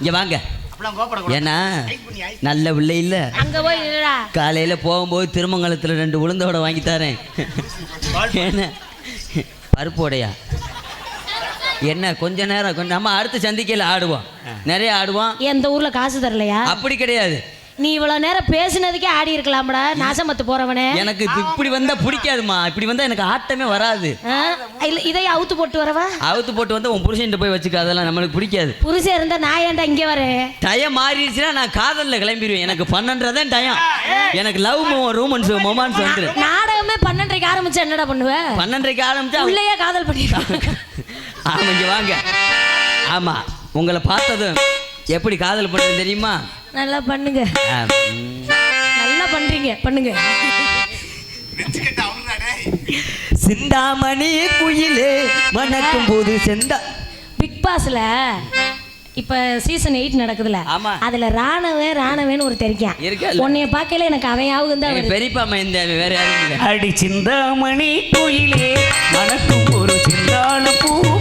இங்க வாங்க. ஏன்னா. நல்ல பிள்ளை இல்ல. அங்க போய் நில்லுடா காலையில போகும்போது திருமங்கலத்துல ரெண்டு உளுந்தோட வாங்கி தரேன். என்ன பருப்பு உடையா என்ன கொஞ்ச நேரம் கொஞ்சம் நம்ம அடுத்த சந்திக்கையில் ஆடுவோம். நிறைய ஆடுவோம். எந்த ஊர்ல காசு தரலையா? அப்படி கிடையாது. நீ இவ்வளவு நேரம் பேசினதுக்கே ஆடி இருக்கலாம்டா. நாசமத்து போறவனே. எனக்கு இப்ப இப்படி வந்தா பிடிக்காதுமா. இப்படி வந்தா எனக்கு ஆட்டமே வராது? இல்ல இதையும் அவுத்து போட்டு வரவா? அவுத்து போட்டு வந்து உன் புருஷன்ட்ட போய் வச்சுக்க அதெல்லாம் நம்மளுக்கு பிடிக்காது. புருஷன் இருந்தா நான் ஏன்டா இங்க வரேன்? டயம் மாறிடுச்சுன்னா நான் காதல்ல கிளம்பிடுவேன். எனக்கு பன்னெண்டரை டயம் எனக்கு லவ் ரூமன்ஸ் மொமான்ஸ் வந்துரு நாடகமே பன்னெண்டரைக்கு ஆரம்பிச்சா என்னடா பண்ணுவ? பன்னெண்டரைக்கு ஆரம்பிச்சா உள்ளேயே காதல் பண்ணிடுவாங்க ஆமா இங்க வாங்க. ஆமா உங்களை பார்த்ததும் எப்படி காதல் பண்ணுறது தெரியுமா நல்லா பண்ணுங்க. நல்லா பண்றீங்க பண்ணுங்க. சிந்தாமணி குயிலே மணக்கும் போது செந்தா பிக் பாஸ்ல இப்ப சீசன் எயிட் நடக்குதுல ஆமா. அதுல ராணவே ராணவேன்னு ஒரு தெரிக்கான். உன்னைய பார்க்கல எனக்கு அவன் ஞாபகம் தான். பெரியப்பா மைந்த வேற யாரும் இல்லை அடி சிந்தாமணி குயிலே மணக்கும் ஒரு சிந்தாள பூமடலே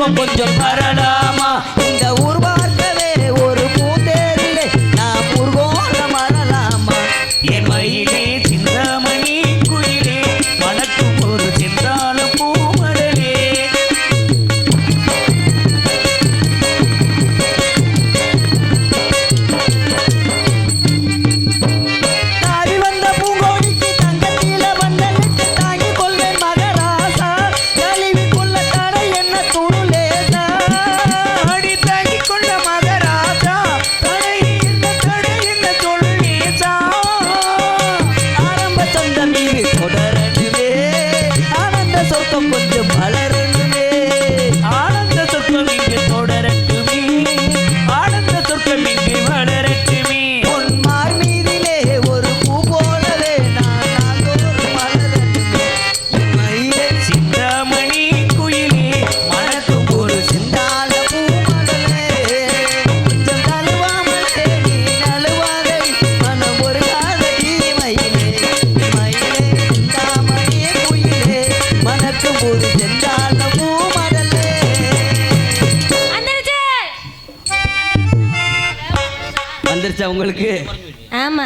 கொஞ்சம் வரலாமா கொஞ்சம் வளரணுமே வந்துருச்சா உங்களுக்கு ஆமா.